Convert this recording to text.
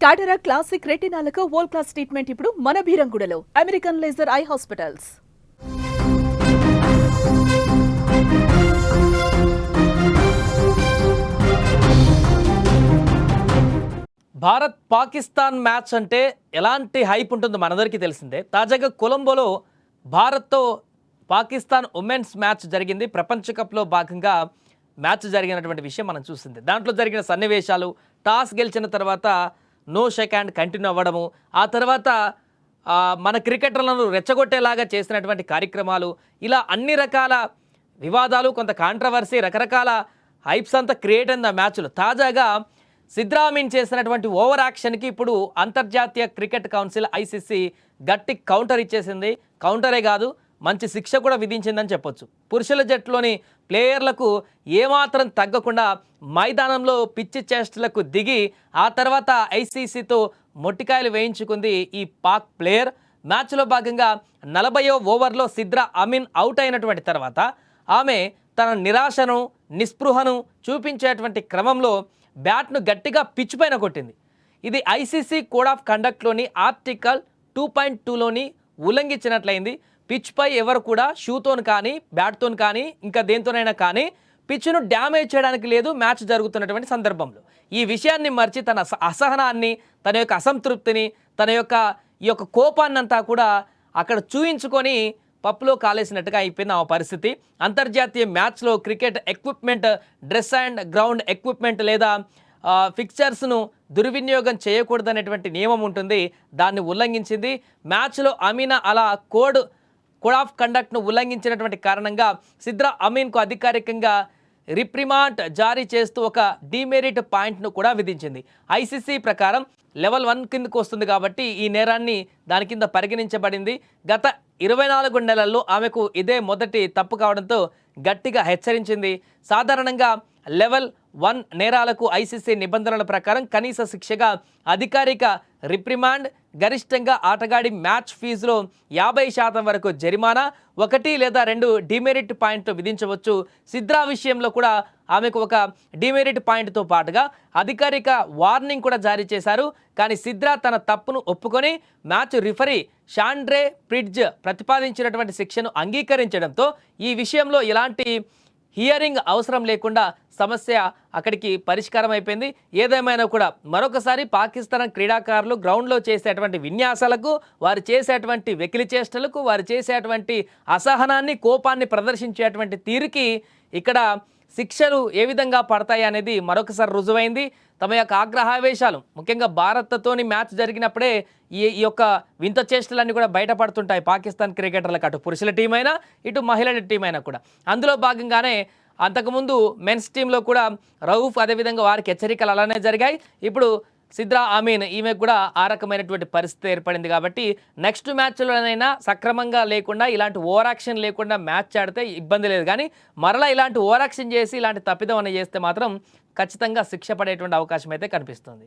టాటరా classic రెటినాలకు world class treatment ఇప్పుడు మన భీరంగుడలో American laser eye hospitals Bharat Pakistan match అంటే ఎలాంటి హైప్ ఉంటుందో మనందరికీ తెలిసిందే. తాజాగా కొలంబోలో భారత్తో పాకిస్తాన్ ఉమెన్స్ మ్యాచ్ జరిగింది. ప్రపంచ కప్లో భాగంగా మ్యాచ్ జరిగినటువంటి విషయం మనం చూసింది. దాంట్లో జరిగిన సన్నివేశాలు టాస్ గెలిచిన తర్వాత నో షేక్ హ్యాండ్ కంటిన్యూ అవ్వడము ఆ తర్వాత మన క్రికెటర్లను రెచ్చగొట్టేలాగా చేసినటువంటి కార్యక్రమాలు ఇలా అన్ని రకాల వివాదాలు కొంత కాంట్రవర్సీ రకరకాల హైప్స్ అంతా క్రియేట్ అయింది ఆ మ్యాచ్లు తాజాగా సిద్రామీన్ చేసినటువంటి ఓవర్ యాక్షన్కి ఇప్పుడు అంతర్జాతీయ క్రికెట్ కౌన్సిల్ ఐసీసీ గట్టి కౌంటర్ ఇచ్చేసింది. కౌంటరే కాదు మంచి శిక్ష కూడా విధించిందని చెప్పొచ్చు. పురుషుల జట్టులోని ప్లేయర్లకు ఏమాత్రం తగ్గకుండా మైదానంలో పిచ్చి చేష్టలకు దిగి ఆ తర్వాత ఐసీసీతో మొట్టికాయలు వేయించుకుంది ఈ పాక్ ప్లేయర్. మ్యాచ్లో భాగంగా నలభయో ఓవర్లో సిద్రా అమీన్ అవుట్ అయినటువంటి తర్వాత ఆమె తన నిరాశను నిస్పృహను చూపించేటువంటి క్రమంలో బ్యాట్ను గట్టిగా పిచ్ పైన కొట్టింది. ఇది ఐసీసీ కోడ్ ఆఫ్ కండక్ట్లోని ఆర్టికల్ టూ పాయింట్ టూలోని ఉల్లంఘించినట్లయింది. పిచ్పై ఎవరు కూడా షూతోని కానీ బ్యాట్తోని కానీ ఇంకా దేంతోనైనా కానీ పిచ్ను డ్యామేజ్ చేయడానికి లేదు మ్యాచ్ జరుగుతున్నటువంటి సందర్భంలో. ఈ విషయాన్ని మర్చి తన అసహనాన్ని తన యొక్క అసంతృప్తిని తన యొక్క ఈ యొక్క కోపాన్నంతా కూడా అక్కడ చూయించుకొని పప్పులో కాలేసినట్టుగా అయిపోయింది ఆ పరిస్థితి. అంతర్జాతీయ మ్యాచ్లో cricket equipment dress and ground equipment లేదా ఫిక్చర్స్ను దుర్వినియోగం చేయకూడదనేటువంటి నియమం ఉంటుంది. దాన్ని ఉల్లంఘించింది. మ్యాచ్లో అమీనా అలా కోడ్ కోడ్ ఆఫ్ కండక్ట్ను ఉల్లంఘించినటువంటి కారణంగా సిద్రా అమీన్కు అధికారికంగా రిప్రిమాండ్ జారీ చేస్తూ ఒక డిమెరిట్ పాయింట్ను కూడా విధించింది. ఐసీసీ ప్రకారం లెవెల్ వన్ కిందకు వస్తుంది కాబట్టి ఈ నేరాన్ని దాని కింద పరిగణించబడింది. గత ఇరవై నాలుగు నెలల్లో ఆమెకు ఇదే మొదటి తప్పు కావడంతో గట్టిగా హెచ్చరించింది. సాధారణంగా లెవెల్ వన్ నేరాలకు ఐసీసీ నిబంధనల ప్రకారం కనీస శిక్షగా అధికారిక రిప్రిమాండ్. గరిష్టంగా ఆటగాడి మ్యాచ్ ఫీజులో యాభై శాతం వరకు జరిమానా. ఒకటి లేదా రెండు డిమెరిట్ పాయింట్లు విధించవచ్చు. సిద్రా విషయంలో కూడా ఆమెకు ఒక డిమెరిట్ పాయింట్తో పాటుగా అధికారిక వార్నింగ్ కూడా జారీ చేశారు. కానీ సిద్రా తన తప్పును ఒప్పుకొని మ్యాచ్ రిఫరీ షాండ్రే ప్రిడ్జ్ ప్రతిపాదించినటువంటి శిక్షను అంగీకరించడంతో ఈ విషయంలో ఎలాంటి హియరింగ్ అవసరం లేకుండా సమస్య అక్కడికి పరిష్కారం అయిపోయింది. ఏదేమైనా కూడా మరొకసారి పాకిస్తాన్ క్రీడాకారులు గ్రౌండ్లో చేసేటువంటి విన్యాసాలకు వారు చేసేటువంటి వెకిలి చేష్టలకు వారు చేసేటువంటి అసహనాన్ని కోపాన్ని ప్రదర్శించేటువంటి తీరుకి ఇక్కడ శిక్షలు ఏ విధంగా పడతాయి అనేది మరొకసారి రుజువైంది. తమ యొక్క ఆగ్రహావేశాలు ముఖ్యంగా భారత్తోని మ్యాచ్ జరిగినప్పుడే ఈ ఈ యొక్క వింత చేష్టలన్నీ కూడా బయటపడుతుంటాయి పాకిస్తాన్ క్రికెటర్లకు అటు పురుషుల టీం అయినా ఇటు మహిళల టీం అయినా కూడా. అందులో భాగంగానే అంతకుముందు మెన్స్ టీంలో కూడా రౌఫ్ అదేవిధంగా వారికి హెచ్చరికలు అలానే జరిగాయి. ఇప్పుడు సిద్రా అమీన్ ఈమె కూడా ఆ రకమైనటువంటి పరిస్థితి ఏర్పడింది కాబట్టి నెక్స్ట్ మ్యాచ్లోనైనా సక్రమంగా లేకుండా ఇలాంటి ఓవర్ యాక్షన్ లేకుండా మ్యాచ్ ఆడితే ఇబ్బంది లేదు. కానీ మరలా ఇలాంటి ఓవర్ యాక్షన్ చేసి ఇలాంటి తప్పిదం అని చేస్తే మాత్రం ఖచ్చితంగా శిక్ష పడేటువంటి అవకాశం అయితే కనిపిస్తుంది.